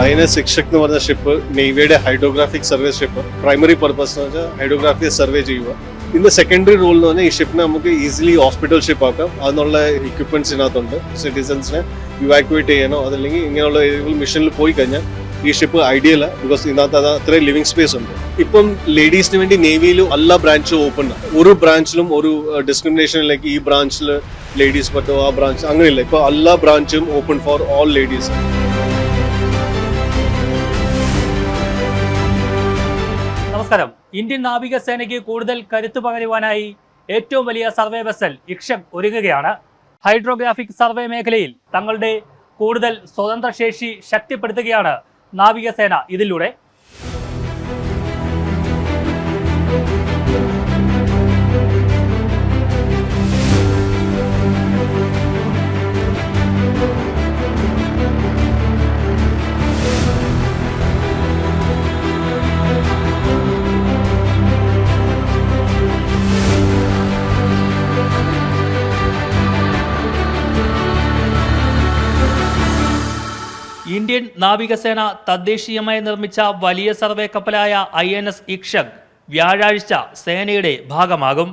അതിന് ശിക്ഷക് എന്ന് പറഞ്ഞ ship നേവിയുടെ hydrographic survey ship primary purpose എന്ന് വെച്ചാൽ ഹൈഡ്രോഗ്രാഫിയെ സർവേ ചെയ്യുക. ഇന്ന് സെക്കൻഡറി റോൾ എന്ന് പറഞ്ഞാൽ ഈ ഷിപ്പിനെ നമുക്ക് ഈസിലി ഹോസ്പിറ്റൽ ഷിപ്പ് ആക്കാം. അതിനുള്ള എക്യുപ്മെന്റ്സ് ഇതിനകത്തുണ്ട്. സിറ്റിസൻസിനെ ഇവാക്യുവേറ്റ് ചെയ്യാനോ അതല്ലെങ്കിൽ ഇങ്ങനെയുള്ള ഏതെങ്കിലും മിഷനിൽ പോയി കഴിഞ്ഞാൽ ഈ ഷിപ്പ് ഐഡിയൽ ബിക്കോസ് ഇതിനകത്ത് അത് അത്രയും ലിവിംഗ് സ്പേസ് ഉണ്ട്. ഇപ്പം ലേഡീസിന് വേണ്ടി നേവിയിൽ എല്ലാ ബ്രാഞ്ചും ഓപ്പൺ ആണ് ഒരു ബ്രാഞ്ചിലും ഒരു ഡിസ്ക്രിമിനേഷനിലേക്ക് ഈ ബ്രാഞ്ചിൽ ലേഡീസ് പറ്റോ ആ ബ്രാഞ്ച് അങ്ങനെയില്ല. ഇപ്പോൾ എല്ലാ ബ്രാഞ്ചും ഓപ്പൺ ഫോർ ഓൾ ലേഡീസ് നമസ്കാരം. ഇന്ത്യൻ നാവികസേനയ്ക്ക് കൂടുതൽ കരുത്തു പകരുവാനായി ഏറ്റവും വലിയ സർവേ വെസൽ ഇക്ഷക് ഒരുങ്ങുകയാണ്. ഹൈഡ്രോഗ്രാഫിക് സർവേ മേഖലയിൽ തങ്ങളുടെ കൂടുതൽ സ്വതന്ത്ര ശേഷി ശക്തിപ്പെടുത്തുകയാണ് നാവികസേന ഇതിലൂടെ. നാവികസേന തദ്ദേശീയമായി നിർമ്മിച്ച വലിയ സർവേ കപ്പലായ ഐ എൻ എസ് ഇക്ഷക് വ്യാഴാഴ്ച സേനയുടെ ഭാഗമാകും.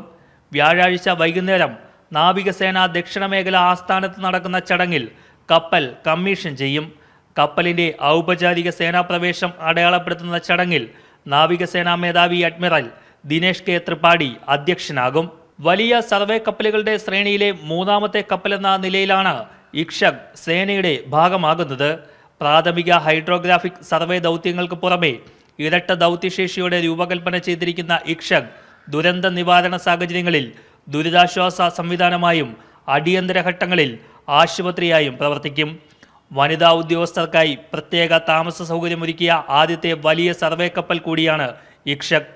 വ്യാഴാഴ്ച വൈകുന്നേരം നാവികസേന ദക്ഷിണ മേഖല ആസ്ഥാനത്ത് നടക്കുന്ന ചടങ്ങിൽ കപ്പൽ കമ്മീഷൻ ചെയ്യും. കപ്പലിന്റെ ഔപചാരിക സേനാപ്രവേശം അടയാളപ്പെടുത്തുന്ന ചടങ്ങിൽ നാവികസേനാ മേധാവി അഡ്മിറൽ ദിനേഷ് കെ. ത്രിപാഠി അധ്യക്ഷനാകും. വലിയ സർവേ കപ്പലുകളുടെ ശ്രേണിയിലെ മൂന്നാമത്തെ കപ്പലെന്ന നിലയിലാണ് ഇക്ഷക് സേനയുടെ ഭാഗമാകുന്നത്. പ്രാഥമിക ഹൈഡ്രോഗ്രാഫിക് സർവേ ദൗത്യങ്ങൾക്ക് പുറമെ ഇരട്ട ദൗത്യശേഷിയോടെ രൂപകൽപ്പന ചെയ്തിരിക്കുന്ന ഇക്ഷക് ദുരന്ത നിവാരണ സാഹചര്യങ്ങളിൽ ദുരിതാശ്വാസ സംവിധാനമായും അടിയന്തര ഘട്ടങ്ങളിൽ ആശുപത്രിയായും പ്രവർത്തിക്കും. വനിതാ ഉദ്യോഗസ്ഥർക്കായി പ്രത്യേക താമസ സൗകര്യമൊരുക്കിയ ആദ്യത്തെ വലിയ സർവേ കപ്പൽ കൂടിയാണ് ഇക്ഷക്.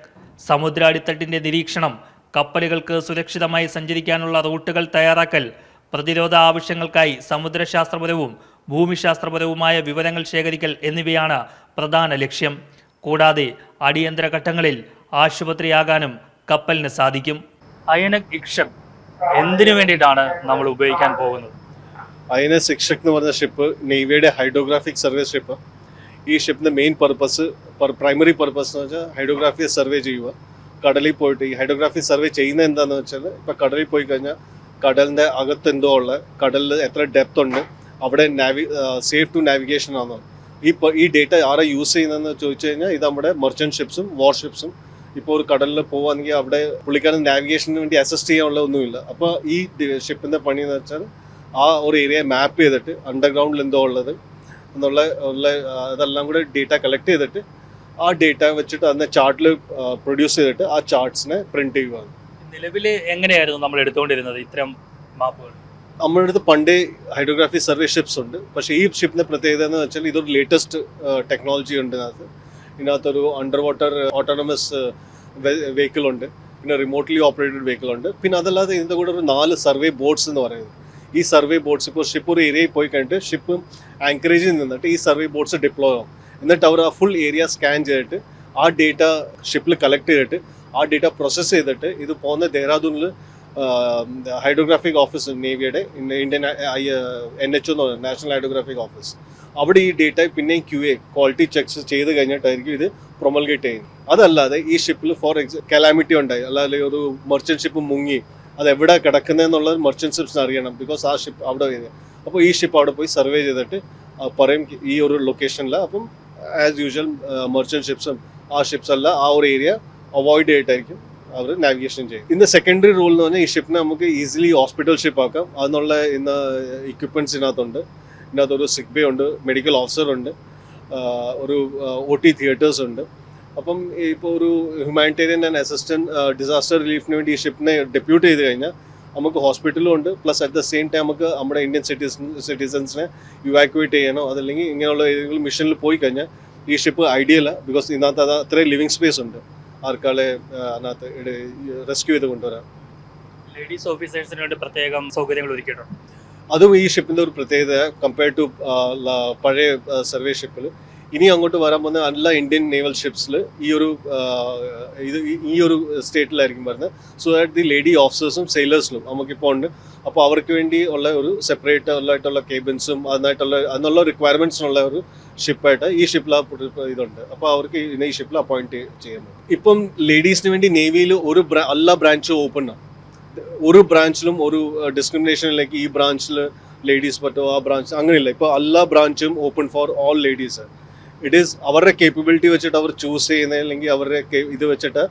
സമുദ്രാടിത്തട്ടിന്റെ നിരീക്ഷണം കപ്പലുകൾക്ക് സുരക്ഷിതമായി സഞ്ചരിക്കാനുള്ള റൂട്ടുകൾ തയ്യാറാക്കൽ പ്രതിരോധ ആവശ്യങ്ങൾക്കായി സമുദ്രശാസ്ത്രപരവും ഭൂമിശാസ്ത്രപരവുമായ വിവരങ്ങൾ ശേഖരിക്കൽ എന്നിവയാണ് പ്രധാന ലക്ഷ്യം. കൂടാതെ അടിയന്തര ഘട്ടങ്ങളിൽ ആശുപത്രിയാകാനും കപ്പലിന് സാധിക്കും. അയനക് ഇക്ഷക് എന്തിനു വേണ്ടിയിട്ടാണ് നമ്മൾ ഉപയോഗിക്കാൻ പോകുന്നത്? അയന ശിക്ഷക് എന്ന് പറഞ്ഞ ഷിപ്പ് നേവിയുടെ ഹൈഡ്രോഗ്രാഫിക് സർവേ ഷിപ്പ്. ഈ ഷിപ്പിന്റെ മെയിൻ പർപ്പസ് പ്രൈമറി പർപ്പസ് എന്ന് വെച്ചാൽ ഹൈഡ്രോഗ്രാഫിയെ സർവേ ചെയ്യുക. കടലിൽ പോയിട്ട് ഈ ഹൈഡ്രോഗ്രാഫി സർവേ ചെയ്യുന്നത് എന്താണെന്ന് വെച്ചാൽ ഇപ്പം കടലിൽ പോയി കഴിഞ്ഞാൽ കടലിന്റെ അകത്ത് എന്തോ ഉള്ള കടലിൽ എത്ര ഡെപ്ത് ഉണ്ട് അവിടെ നാവി സേഫ് ടു നാവിഗേഷൻ ആണ്. ഈ ഈ ഡേറ്റ ആരാ യൂസ് ചെയ്യുന്നതെന്ന് ചോദിച്ചു കഴിഞ്ഞാൽ ഇത് നമ്മുടെ മെർച്ചന്റ് ഷിപ്സും വാർഷിപ്സും ഇപ്പോൾ ഒരു കടലിൽ പോവുകയാണെങ്കിൽ അവിടെ പുള്ളിക്കാരൻ നാവിഗേഷന് വേണ്ടി അസിസ്റ്റ് ചെയ്യാനുള്ള ഒന്നുമില്ല. അപ്പോൾ ഈ ഷിപ്പിന്റെ പണി എന്ന് വെച്ചാൽ ആ ഒരു ഏരിയ മാപ്പ് ചെയ്തിട്ട് അണ്ടർഗ്രൗണ്ടിൽ എന്തോ ഉള്ളത് എന്നുള്ള ഉള്ള അതെല്ലാം കൂടെ ഡേറ്റ കളക്ട് ചെയ്തിട്ട് ആ ഡേറ്റ വെച്ചിട്ട് അതിനെ ചാർട്ടിൽ പ്രൊഡ്യൂസ് ചെയ്തിട്ട് ആ ചാർട്ട്സിനെ പ്രിന്റ് ചെയ്യുകയാണ് നിലവിൽ എങ്ങനെയായിരുന്നു നമ്മൾ എടുത്തുകൊണ്ടിരുന്നത് ഇത്തരം മാപ്പുകൾ നമ്മുടെ അടുത്ത് പണ്ടേ ഹൈഡ്രോഗ്രാഫി സർവേ ഷിപ്സ് ഉണ്ട്. പക്ഷേ ഈ ഷിപ്പിന്റെ പ്രത്യേകത എന്ന് വെച്ചാൽ ഇതൊരു ലേറ്റസ്റ്റ് ടെക്നോളജി ഉണ്ട് ഇതിനകത്ത്. ഇതിനകത്തൊരു അണ്ടർ വാട്ടർ ഓട്ടോണമസ് വെഹിക്കിൾ ഉണ്ട്. പിന്നെ റിമോട്ട്ലി ഓപ്പറേറ്റഡ് വെഹിക്കിൾ ഉണ്ട്. പിന്നെ അതല്ലാതെ ഇതിന്റെ കൂടെ ഒരു നാല് സർവേ ബോട്ട്സ് എന്ന് പറയുന്നത്. ഈ സർവേ ബോട്ട്സ് ഇപ്പോൾ ഷിപ്പ് ഒരു ഏരിയയിൽ പോയി കഴിഞ്ഞിട്ട് ഷിപ്പ് ആങ്കറേജിൽ നിന്നിട്ട് ഈ സർവേ ബോട്ട്സ് ഡിപ്ലോയ് ആവും. എന്നിട്ട് അവർ ആ ഫുൾ ഏരിയ സ്കാൻ ചെയ്തിട്ട് ആ ഡേറ്റ ഷിപ്പിൽ കളക്ട് ചെയ്തിട്ട് ആ ഡേറ്റ പ്രോസസ്സ് ചെയ്തിട്ട് ഇത് പോകുന്ന ദെഹ്റാദൂണിൽ ഹൈഡ്രോഗ്രാഫിക് ഓഫീസ് നേവിയുടെ ഇന്ത്യൻ എൻ എച്ച് എന്ന് പറയുന്നത് നാഷണൽ ഹൈഡ്രോഗ്രാഫിക് ഓഫീസ് അവിടെ ഈ ഡേറ്റ പിന്നെയും ക്യു എ ക്വാളിറ്റി ചെക്സ് ചെയ്ത് കഴിഞ്ഞിട്ടായിരിക്കും ഇത് പ്രൊമൽഗേറ്റ് ചെയ്യുന്നത്. അതല്ലാതെ ഈ ഷിപ്പിൽ ഫോർ എക്സ് കലാമിറ്റി ഉണ്ടായി. അല്ലാതെ ഒരു മെർച്ചന്റ് ഷിപ്പ് മുങ്ങി. അത് എവിടെ കിടക്കുന്നതെന്നുള്ളത് മെർച്ചന്റ് ഷിപ്സിന് അറിയണം. ബിക്കോസ് ആ ഷിപ്പ് അവിടെ അപ്പോൾ ഈ ഷിപ്പ് അവിടെ പോയി സർവേ ചെയ്തിട്ട് പറയും ഈ ഒരു ലൊക്കേഷനിൽ അപ്പം ആസ് യൂഷ്വൽ മെർച്ചന്റ് ഷിപ്സും ആ ഷിപ്സ് അല്ല ആ ഒരു ഏരിയ അവോയ്ഡ് ചെയ്തിട്ടായിരിക്കും അവർ നാവിഗേഷൻ ചെയ്യും. ഇന്ന് സെക്കൻഡറി റോൾ എന്ന് പറഞ്ഞാൽ ഈ ഷിപ്പിനെ നമുക്ക് ഈസിലി ഹോസ്പിറ്റൽ ഷിപ്പ് ആക്കാം. അതിനുള്ള ഇന്ന് എക്യുപ്മെന്റ്സ് ഇതിനകത്തുണ്ട്. ഇതിനകത്ത് ഒരു സിക് ബേ ഉണ്ട് മെഡിക്കൽ ഓഫീസർ ഉണ്ട് ഒരു ഒ ടി തിയേറ്റേഴ്സ് ഉണ്ട്. അപ്പം ഇപ്പോൾ ഒരു ഹ്യൂമാനിറ്റേറിയൻ ആൻഡ് അസിസ്റ്റന്റ് ഡിസാസ്റ്റർ റിലീഫിന് വേണ്ടി ഈ ഷിപ്പിനെ ഡെപ്യൂട്ട് ചെയ്ത് കഴിഞ്ഞാൽ നമുക്ക് ഹോസ്പിറ്റലും ഉണ്ട്. Plus at the same time നമുക്ക് നമ്മുടെ ഇന്ത്യൻ സിറ്റിസൺ സിറ്റിസൺസിനെ ഇവാക്യുവേറ്റ് ചെയ്യാനോ അതല്ലെങ്കിൽ ഇങ്ങനെയുള്ള ഏതെങ്കിലും മിഷനിൽ പോയി കഴിഞ്ഞാൽ ഈ ഷിപ്പ് ഐഡിയല ബിക്കോസ് ഇതിനകത്ത് അത് അത്രയും ലിവിങ് സ്പേസ് ഉണ്ട്. ആർക്കാളെ അതിനകത്ത് റെസ്ക്യൂ ചെയ്ത് കൊണ്ടുവരാം. ലേഡീസ് ഓഫീസേഴ്സിന് വേണ്ടി പ്രത്യേകം സൗകര്യങ്ങൾ ഒരുക്കിയിട്ടുണ്ട്. അതും ഈ ഷിപ്പിന്റെ ഒരു പ്രത്യേകത കമ്പയർഡ് ടു പഴയ സർവേ ഷിപ്പിൽ ഇനി അങ്ങോട്ട് വരാൻ പോകുന്ന എല്ലാ ഇന്ത്യൻ നേവൽ ഷിപ്സിൽ ഈ ഒരു ഇത് ഈ- ഒരു സ്റ്റേറ്റിലായിരിക്കും വരുന്നത്. സോ ദാറ്റ് ദി ലേഡി ഓഫീസേഴ്സും സെയിലേഴ്സിലും നമുക്കിപ്പോൾ ഉണ്ട്. അപ്പോൾ അവർക്ക് വേണ്ടി ഉള്ള ഒരു സെപ്പറേറ്റ് ആയിട്ടുള്ള കേബിൻസും അതിനായിട്ടുള്ള അതിനുള്ള റിക്വയർമെന്റ്സിനുള്ള ഒരു ഷിപ്പായിട്ട് ഈ ഷിപ്പിൽ ഇതുണ്ട്. അപ്പോൾ അവർക്ക് ഇന്ന ഈ ഷിപ്പിൽ അപ്പോയിന്റ് ചെയ്യുന്നത് ഇപ്പം ലേഡീസിന് വേണ്ടി നേവിയിൽ ഒരു എല്ലാ ബ്രാഞ്ചും ഓപ്പൺ ആണ് ഒരു ബ്രാഞ്ചിലും ഒരു ഡിസ്ക്രിമിനേഷൻ ഇല്ലെങ്കിൽ ഈ ബ്രാഞ്ചിൽ ലേഡീസ് പറ്റോ ആ ബ്രാഞ്ച് അങ്ങനെയില്ല. ഇപ്പോൾ എല്ലാ ബ്രാഞ്ചും open for all ladies it is അവരുടെ കേപ്പബിലിറ്റി വെച്ചിട്ട് അവർ ചൂസ് ചെയ്യുന്ന അല്ലെങ്കിൽ അവരുടെ ഇത് വെച്ചിട്ട്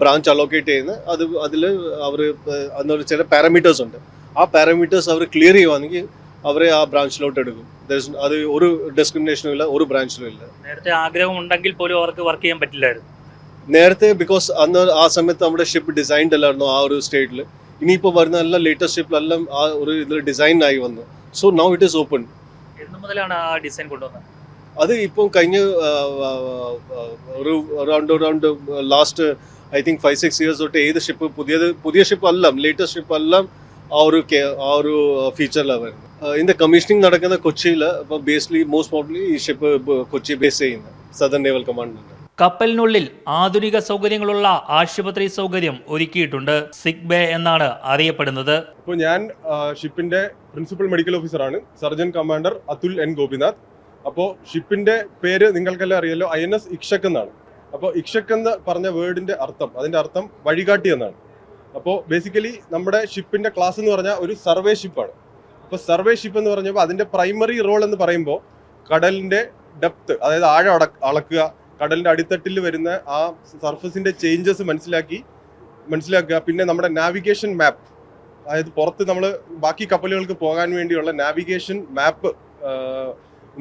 ബ്രാഞ്ച് അലോക്കേറ്റ് ചെയ്യുന്ന അത് അതിൽ അവർ അന്നൊരു ചില പാരാമീറ്റേഴ്സ് ഉണ്ട്. ആ പാരാമീറ്റേഴ്സ് അവർ ക്ലിയർ ചെയ്യുവാണെങ്കിൽ അവരെ ആ ബ്രാഞ്ചിലോട്ട് എടുക്കും. അത് ഒരു ഡിസ്ക്രിമിനേഷനും ഇല്ല ഒരു ബ്രാഞ്ചിലും ഇല്ല. നേരത്തെ ആഗ്രഹം ഉണ്ടെങ്കിൽ പോലും അവർക്ക് വർക്ക് ചെയ്യാൻ പറ്റില്ലായിരുന്നു. നേരത്തെ ബിക്കോസ് അന്ന് ആ സമയത്ത് നമ്മുടെ ഷിപ്പ് ഡിസൈൻഡ് അല്ലായിരുന്നു ആ ഒരു സ്റ്റേറ്റിൽ ഇനിയിപ്പോൾ വരുന്ന എല്ലാ ലേറ്റസ്റ്റ് ഷിപ്പിലെല്ലാം ആ ഒരു ഇതിൽ ഡിസൈൻ ആയി വന്നു. So now it is open എന്ന് മുതലാണ് ആ ഡിസൈൻ കൊണ്ടുവന്നത്? അത് ഇപ്പം കഴിഞ്ഞ ഒരു around around last I think five six years തൊട്ട് ഏത് ഷിപ്പ് പുതിയത് പുതിയ ഷിപ്പ് എല്ലാം ലേറ്റസ്റ്റ് ഷിപ്പ് എല്ലാം ആ ഒരു കെ- ആ ഒരു ഫീച്ചറിലാണ് വരുന്നത് ഇതിന്റെ കമ്മീഷനിങ് നടക്കുന്ന കൊച്ചിയിൽ ഇപ്പോൾ ബേസ്ലി മോസ്റ്റ് പ്രോബ്ലി ഈ ഷിപ്പ് കൊച്ചി ബേസ് ചെയ്യുന്നത് സദർ നേവൽ കമാൻഡുണ്ട് കപ്പലിനുള്ളിൽ ആധുനിക സൗകര്യങ്ങളുള്ള ആശുപത്രി സൗകര്യം ഒരുക്കിയിട്ടുണ്ട് സിക് ബേ എന്നാണ് അറിയപ്പെടുന്നത്. ഇപ്പോൾ ഞാൻ ഷിപ്പിന്റെ പ്രിൻസിപ്പൽ മെഡിക്കൽ ഓഫീസറാണ് surgeon commander Atul N Gopinath. അപ്പോൾ ഷിപ്പിന്റെ പേര് നിങ്ങൾക്കെല്ലാം അറിയാലോ ഐ എൻ എസ് ഇക്ഷക് എന്നാണ്. അപ്പോൾ ഇക്ഷക് എന്ന് പറഞ്ഞ വേർഡിന്റെ അർത്ഥം അതിന്റെ അർത്ഥം വഴികാട്ടി എന്നാണ്. അപ്പോൾ ബേസിക്കലി നമ്മുടെ ഷിപ്പിന്റെ ക്ലാസ് എന്ന് പറഞ്ഞാൽ ഒരു സർവേ ഷിപ്പാണ് അപ്പോൾ സർവേ ഷിപ്പ് എന്ന് പറഞ്ഞപ്പോൾ അതിന്റെ പ്രൈമറി റോൾ എന്ന് പറയുമ്പോൾ കടലിന്റെ ഡെപ്ത് അതായത് ആഴം അട അളക്കുക കടലിന്റെ അടിത്തട്ടിൽ വരുന്ന ആ സർഫസിന്റെ ചേഞ്ചസ് മനസ്സിലാക്കി മനസ്സിലാക്കുക. പിന്നെ നമ്മുടെ നാവിഗേഷൻ മാപ്പ് അതായത് പുറത്ത് നമ്മൾ ബാക്കി കപ്പലുകൾക്ക് പോകാൻ വേണ്ടിയുള്ള നാവിഗേഷൻ മാപ്പ്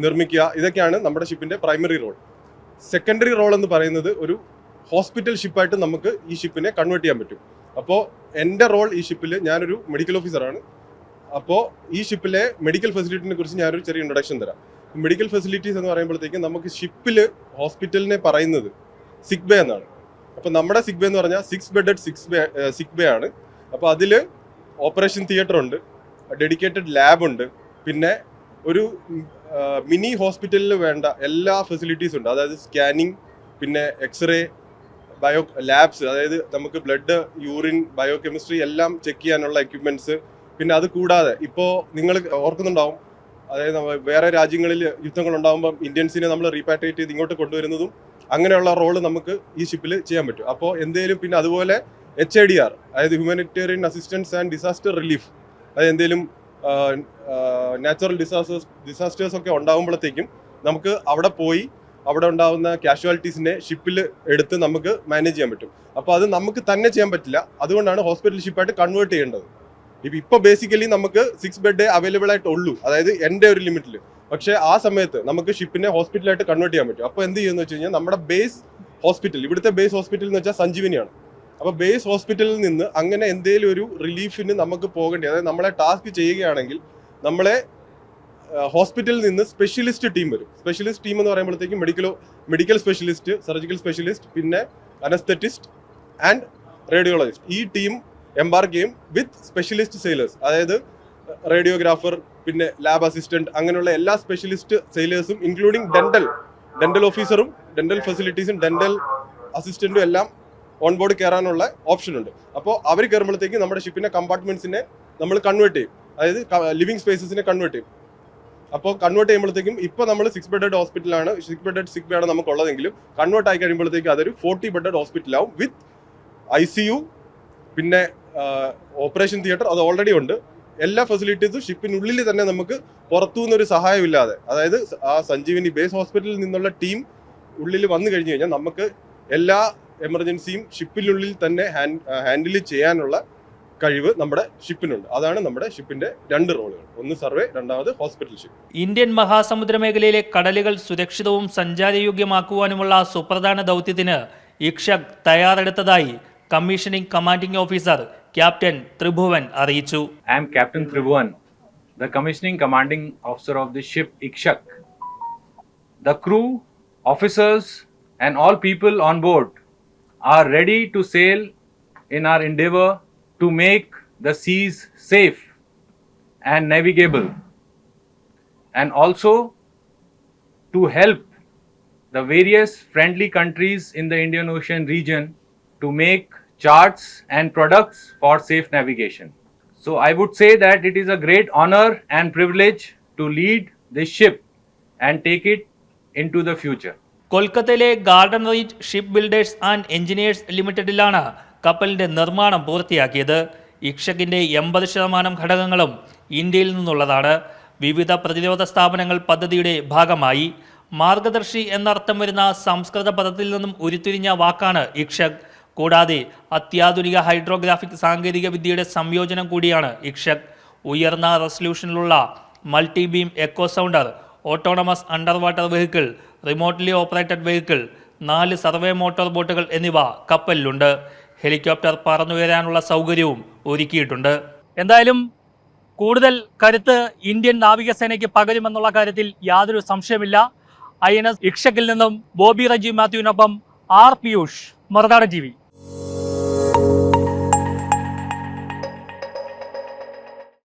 നിർമ്മിക്കുക. ഇതൊക്കെയാണ് നമ്മുടെ ഷിപ്പിന്റെ പ്രൈമറി റോൾ സെക്കൻഡറി റോൾ എന്ന് പറയുന്നത് ഒരു ഹോസ്പിറ്റൽ ഷിപ്പായിട്ട് നമുക്ക് ഈ ഷിപ്പിനെ കൺവേർട്ട് ചെയ്യാൻ പറ്റും. അപ്പോൾ എന്റെ റോൾ ഈ ഷിപ്പിൽ ഞാനൊരു മെഡിക്കൽ ഓഫീസറാണ് അപ്പോൾ ഈ ഷിപ്പിലെ മെഡിക്കൽ ഫെസിലിറ്റിനെ കുറിച്ച് ഞാനൊരു ചെറിയ ഇൻട്രൊഡക്ഷൻ തരാം. മെഡിക്കൽ ഫെസിലിറ്റീസ് എന്ന് പറയുമ്പോഴത്തേക്കും നമുക്ക് ഷിപ്പിൽ ഹോസ്പിറ്റലിനെ പറയുന്നത് സിക് ബേ എന്നാണ്. അപ്പോൾ നമ്മുടെ സിക് ബേ എന്ന് പറഞ്ഞാൽ six bedded six bay sick bay ആണ്. അപ്പോൾ അതിൽ ഓപ്പറേഷൻ തിയേറ്റർ ഉണ്ട് ഡെഡിക്കേറ്റഡ് ലാബ് ഉണ്ട് പിന്നെ ഒരു മിനി ഹോസ്പിറ്റലിൽ വേണ്ട എല്ലാ ഫെസിലിറ്റീസും ഉണ്ട്. അതായത് സ്കാനിങ് പിന്നെ എക്സ്റേ ബയോ ലാബ്സ് അതായത് നമുക്ക് ബ്ലഡ് യൂറിൻ ബയോ കെമിസ്ട്രി എല്ലാം ചെക്ക് ചെയ്യാനുള്ള എക്യുപ്മെന്റ്സ് പിന്നെ അത് കൂടാതെ ഇപ്പോൾ നിങ്ങൾ ഓർക്കുന്നുണ്ടാവും അതായത് വേറെ രാജ്യങ്ങളിൽ യുദ്ധങ്ങൾ ഉണ്ടാകുമ്പോൾ ഇന്ത്യൻസിനെ നമ്മൾ റീപാട്രിയേറ്റ് ചെയ്ത് ഇങ്ങോട്ട് കൊണ്ടുവരുന്നതും അങ്ങനെയുള്ള റോൾ നമുക്ക് ഈ ഷിപ്പിൽ ചെയ്യാൻ പറ്റും. അപ്പോൾ എന്തേലും പിന്നെ അതുപോലെ എച്ച് ഐ ഡി ആർ അതായത് humanitarian assistance and disaster relief അതായത് എന്തേലും നാച്ചുറൽ ഡിസാസ്റ്റേഴ്സ് ഡിസാസ്റ്റേഴ്സ് ഒക്കെ ഉണ്ടാകുമ്പോഴത്തേക്കും നമുക്ക് അവിടെ പോയി അവിടെ ഉണ്ടാവുന്ന കാഷ്വാലിറ്റീസിനെ ഷിപ്പിൽ എടുത്ത് നമുക്ക് മാനേജ് ചെയ്യാൻ പറ്റും. അപ്പോൾ അത് നമുക്ക് തന്നെ ചെയ്യാൻ പറ്റില്ല. അതുകൊണ്ടാണ് ഹോസ്പിറ്റൽ ഷിപ്പായിട്ട് കൺവേർട്ട് ചെയ്യേണ്ടത്. ഇപ്പം ഇപ്പോൾ ബേസിക്കലി നമുക്ക് സിക്സ് ബെഡ് അവൈലബിൾ ആയിട്ട് ഉള്ളൂ അതായത് എന്റെ ഒരു ലിമിറ്റിൽ പക്ഷേ ആ സമയത്ത് നമുക്ക് ഷിപ്പിനെ ഹോസ്പിറ്റലായിട്ട് കൺവേർട്ട് ചെയ്യാൻ പറ്റും. അപ്പോൾ എന്ത് ചെയ്യുമെന്ന് വെച്ച് കഴിഞ്ഞാൽ നമ്മുടെ ബേസ് ഹോസ്പിറ്റൽ ഇവിടുത്തെ ബേസ് ഹോസ്പിറ്റൽ എന്ന് വെച്ചാൽ സഞ്ജീവനിയാണ്. അപ്പോൾ ബേസ് ഹോസ്പിറ്റലിൽ നിന്ന് അങ്ങനെ എന്തെങ്കിലും ഒരു റിലീഫിന് നമുക്ക് പോകേണ്ടി അതായത് നമ്മളെ ടാസ്ക് ചെയ്യുകയാണെങ്കിൽ നമ്മളെ ഹോസ്പിറ്റലിൽ നിന്ന് സ്പെഷ്യലിസ്റ്റ് ടീം വരും. സ്പെഷ്യലിസ്റ്റ് ടീം എന്ന് പറയുമ്പോഴത്തേക്കും മെഡിക്കലോ മെഡിക്കൽ സ്പെഷ്യലിസ്റ്റ് സർജിക്കൽ സ്പെഷ്യലിസ്റ്റ് പിന്നെ അനസ്തറ്റിസ്റ്റ് ആൻഡ് റേഡിയോളജിസ്റ്റ് ഈ ടീം എംബാർക്ക് ചെയ്യും വിത്ത് സ്പെഷ്യലിസ്റ്റ് സെയിലേഴ്സ് അതായത് റേഡിയോഗ്രാഫർ പിന്നെ ലാബ് അസിസ്റ്റന്റ് അങ്ങനെയുള്ള എല്ലാ സ്പെഷ്യലിസ്റ്റ് സെയിലേഴ്സും ഇൻക്ലൂഡിങ് ഡെന്റൽ ഡെന്റൽ ഓഫീസറും ഡെന്റൽ ഫെസിലിറ്റീസും ഡെന്റൽ അസിസ്റ്റന്റും എല്ലാം ഓൺ ബോർഡ് കയറാനുള്ള ഓപ്ഷൻ ഉണ്ട്. അപ്പോൾ അവർ കയറുമ്പോഴത്തേക്ക് നമ്മുടെ ഷിപ്പിന്റെ കമ്പാർട്ട്മെന്റ്സിനെ നമ്മൾ കൺവേർട്ട് ചെയ്യും. അതായത് ലിവിങ് സ്പേസസിനെ കൺവേർട്ട് ചെയ്യും. അപ്പോൾ കൺവേർട്ട് ചെയ്യുമ്പോഴത്തേക്കും ഇപ്പോൾ നമ്മൾ സിക്സ് ബെഡഡ് ഹോസ്പിറ്റലാണ് സിക്സ് ബെഡഡ് സിക് ബെഡ് നമുക്ക് ഉള്ളതെങ്കിലും കൺവേർട്ട് ആയി കഴിയുമ്പോഴത്തേക്ക് അതൊരു ഫോർട്ടി ബെഡഡ് ഹോസ്പിറ്റലാവും വിത്ത് ഐ സി യു പിന്നെ ഓപ്പറേഷൻ തിയേറ്റർ അത് ഓൾറെഡി ഉണ്ട്. എല്ലാ ഫെസിലിറ്റീസും ഷിപ്പിനുള്ളിൽ തന്നെ നമുക്ക് പുറത്തുനിന്ന് ഒരു സഹായമില്ലാതെ അതായത് ആ സഞ്ജീവിനി ബേസ് ഹോസ്പിറ്റലിൽ നിന്നുള്ള ടീം ഉള്ളിൽ വന്നു കഴിഞ്ഞു കഴിഞ്ഞാൽ നമുക്ക് എല്ലാ എമർജൻസിയും ഷിപ്പിനുള്ളിൽ തന്നെ ഹാൻഡിൽ ചെയ്യാനുള്ള കഴിവ് നമ്മുടെ ഷിപ്പിനുണ്ട്. അതാണ് നമ്മുടെ ഷിപ്പിന്റെ രണ്ട് റോളുകൾ. ഒന്ന് സർവേ രണ്ടാമത് ഹോസ്പിറ്റൽ ഷിപ്പ്. ഇന്ത്യൻ മഹാസമുദ്ര മേഖലയിലെ കടലുകൾ സുരക്ഷിതവും സഞ്ചാരയോഗ്യമാക്കുവാനുമുള്ള സുപ്രധാന ദൗത്യത്തിന് Ikshak തയ്യാറെടുത്തതായി commissioning commanding officer captain Tribhuvan അറിയിച്ചു. I'm captain Tribhuvan the commissioning commanding officer of the ship Ikshak the crew officers and all people on board are ready to sail in our endeavor to make the seas safe and navigable, and also to help the various friendly countries in the Indian Ocean region to make charts and products for safe navigation. So I would say that it is a great honor and privilege to lead this ship and take it into the future. കൊൽക്കത്തയിലെ Garden Reach Ship Builders and Engineers ലിമിറ്റഡിലാണ് കപ്പലിന്റെ നിർമ്മാണം പൂർത്തിയാക്കിയത് ഇക്ഷകിന്റെ എൺപത് ശതമാനം ഘടകങ്ങളും ഇന്ത്യയിൽ നിന്നുള്ളതാണ്. വിവിധ പ്രതിരോധ സ്ഥാപനങ്ങൾ പദ്ധതിയുടെ ഭാഗമായി മാർഗദർശി എന്നർത്ഥം വരുന്ന സംസ്കൃത പദത്തിൽ നിന്നും ഉരുത്തിരിഞ്ഞ വാക്കാണ് ഇക്ഷക്. കൂടാതെ അത്യാധുനിക ഹൈഡ്രോഗ്രാഫിക് സാങ്കേതിക വിദ്യയുടെ സംയോജനം കൂടിയാണ് ഇക്ഷക്. ഉയർന്ന റെസൊല്യൂഷനിലുള്ള multi beam echo sounder autonomous under water vehicle remotely operated vehicle നാല് സർവേ മോട്ടോർ ബോട്ടുകൾ എന്നിവ കപ്പലിലുണ്ട്. ഹെലികോപ്റ്റർ പറന്നുയരാനുള്ള സൗകര്യവും ഒരുക്കിയിട്ടുണ്ട്. എന്തായാലും കൂടുതൽ കരുത്ത് ഇന്ത്യൻ നാവികസേനയ്ക്ക് പകരുമെന്നുള്ള കാര്യത്തിൽ യാതൊരു സംശയമില്ല ഐ എൻ എസ് ഇക്ഷക്കിൽ നിന്നും ബോബി റജി മാത്യുവിനൊപ്പം ആർ പിയൂഷ് മറുനാടൻ ടി